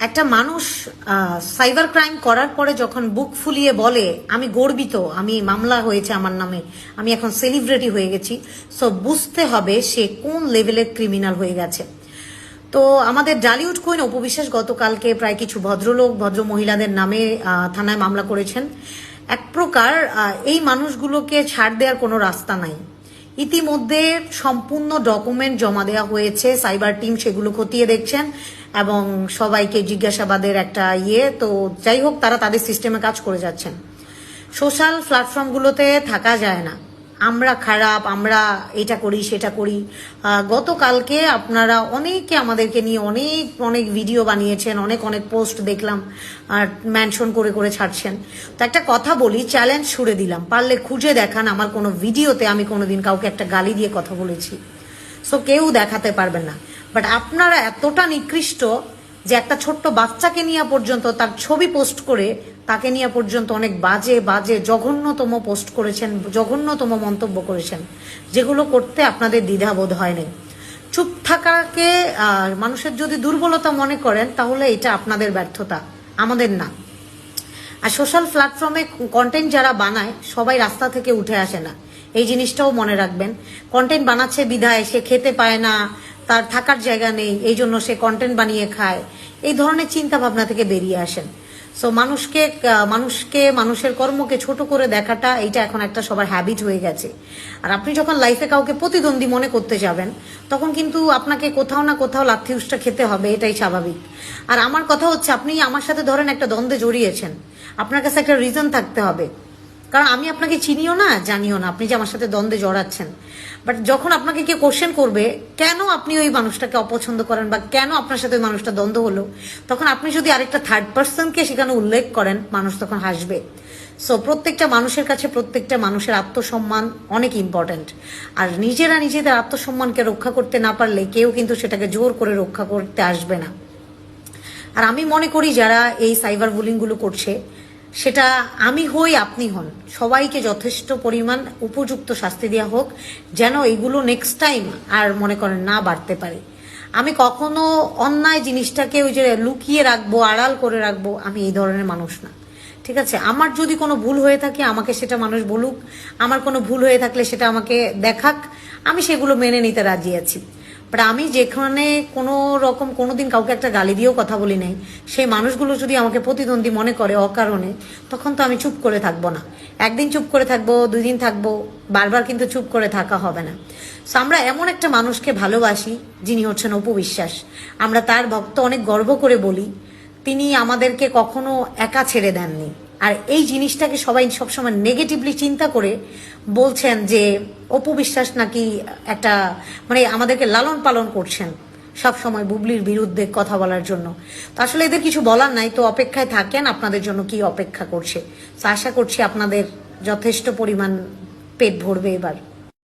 একটা মানুষ cyber crime করার পরে যখন বুক ফুলিয়ে বলে, আমি গর্বিত, আমি মামলা হয়েছে আমার নামে, আমি এখন সেলিব্রিটি হয়ে গেছি। সো বুঝতে হবে সে কোন লেভেলের ক্রিমিনাল হয়ে গেছে। তো, আমাদের ডালিউড কুইন অপবিশ্বাস গতকালকে প্রায় কিছু ভদ্রলোক, ভদ্র মহিলাদের নামে থানায় মামলা করেছেন। এক প্রকার এই মানুষগুলোকে ছাড় দেওয়ার কোনো রাস্তা নাই। ইতিমধ্যে সম্পূর্ণ ডকুমেন্ট জমা দেওয়া হয়েছে সাইবার টিম সেগুলো খতিয়ে দেখছেন এবং সবাইকে জিজ্ঞাসাবাদের একটা ইয়ে। তো যাই হোক, তারা তাদের সিস্টেমে কাজ করে যাচ্ছেন। সোশ্যাল প্ল্যাটফর্মগুলোতে থাকা যায় না। আমরা খারাপ, আমরা এটা করি, সেটা করি। গতকালকে আপনারা অনেকে আমাদেরকে নিয়ে অনেক অনেক ভিডিও বানিয়েছেন, অনেক অনেক পোস্ট দেখলাম আর মেনশন করে করে ছাড়ছেন। তো একটা কথা বলি চ্যালেঞ্জ ছুড়ে দিলাম। পারলে খুঁজে দেখান, আমার কোনো ভিডিওতে আমি কোনোদিন কাউকে একটা গালি দিয়ে কথা বলেছি। সো কেউ দেখাতে পারবেন না। বাট আপনারা এতটা নিকৃষ্ট যে একটা ছোট্ট বাচ্চাকে নিয়ে পর্যন্ত তার ছবি পোস্ট করে তাকে নিয়ে পর্যন্ত অনেক বাজে বাজে, জঘন্যতম পোস্ট করেছেন, জঘন্যতম মন্তব্য করেছেন। যেগুলো করতে আপনাদের দ্বিধাবোধ হয়নি চুপ থাকাকে মানুষের যদি দুর্বলতা মনে করেন, তাহলে এটা আপনাদের ব্যর্থতা, আমাদের না। আর সোশ্যাল প্ল্যাটফর্মে কন্টেন্ট যারা বানায়, সবাই রাস্তা থেকে উঠে আসে না। এই জিনিসটাও মনে রাখবেন। কন্টেন্ট বানাচ্ছে বিধায়, সে খেতে পায় না তার থাকার জায়গা নেই, এই জন্য সে কন্টেন্ট বানিয়ে খায়। এই ধরনের চিন্তা ভাবনা থেকে বেরিয়ে আসেন। সো মানুষকে মানুষকে, মানুষের কর্মকে ছোট করে দেখাটা, এইটা এখন একটা সবার হ্যাবিট হয়ে গেছে। আর আপনি যখন লাইফে কাউকে প্রতিদ্বন্দ্বী মনে করতে যাবেন, তখন কিন্তু আপনাকে কোথাও না কোথাও লাথি উষ্টা খেতে হবে, এটাই স্বাভাবিক। আর আমার কথা হচ্ছে, আপনি আমার সাথে ধরেন একটা দ্বন্দ্বে জড়িয়েছেন। আপনার কাছে একটা রিজন থাকতে হবে। কারণ আমি আপনাকে চিনিও না, জানিও না। আপনি যে আমার সাথে দ্বন্দ্বে জড়াচ্ছেন। বাট যখন আপনাকে কেউ কোশ্চেন করবে, কেন আপনি ওই মানুষটাকে অপছন্দ করেন বা কেন আপনার সাথে ওই মানুষটা দ্বন্দ্ব হলো, তখন আপনি যদি আরেকটা থার্ড পার্সনকে সেখানে উল্লেখ করেন, মানুষ তখন হাসবে। সো প্রত্যেকটা মানুষের কাছে প্রত্যেকটা মানুষের আত্মসম্মান অনেক ইম্পর্ট্যান্ট আর নিজেরা নিজেদের আত্মসম্মানকে রক্ষা করতে না পারলে কেউ কিন্তু সেটাকে জোর করে রক্ষা করতে আসবে না। আর আমি মনে করি যারা এই সাইবার বুলিংগুলো করছে সেটা আমি হই, আপনি হন। সবাইকে যথেষ্ট পরিমাণ উপযুক্ত শাস্তি দেওয়া হোক, যেন এগুলো নেক্সট টাইম আর মনে করেন না বাড়তে পারে। আমি কখনো অন্যায় জিনিসটাকে ওই যে লুকিয়ে রাখব, আড়াল করে রাখব, আমি এই ধরনের মানুষ না। ঠিক আছে? আমার যদি কোনো ভুল হয়ে থাকে, আমাকে সেটা মানুষ বলুক। আমার কোনো ভুল হয়ে থাকলে সেটা আমাকে দেখাক। আমি সেগুলো মেনে নিতে রাজি আছি। বাট আমি যেখানে কোনো রকম কোনোদিন কাউকে একটা গালি দিয়েও কথা বলি নাই সেই মানুষগুলো যদি আমাকে প্রতিদ্বন্দ্বী মনে করে অকারণে তখন তো আমি চুপ করে থাকব না। একদিন চুপ করে থাকব দুই দিন থাকব বারবার কিন্তু চুপ করে থাকা হবে না। So, আমরা এমন একটা মানুষকে ভালোবাসি যিনি হচ্ছেন অপবিশ্বাস আমরা তার ভক্ত অনেক গর্ব করে বলি তিনি আমাদেরকে কখনো একা ছেড়ে দেননি। আর এই জিনিসটাকে সবাই সবসময় নেগেটিভলি চিন্তা করে বলছেন যে অপবিশ্বাস নাকি একটা মানে আমাদেরকে লালন পালন করছেন সব সময় বুবলির বিরুদ্ধে কথা বলার জন্য। তো আসলে এদের কিছু বলার নাই, তো অপেক্ষায় থাকেন আপনাদের জন্য কি অপেক্ষা করছে। তো আশা করছি আপনাদের যথেষ্ট পরিমাণ পেট ভরবে এবার।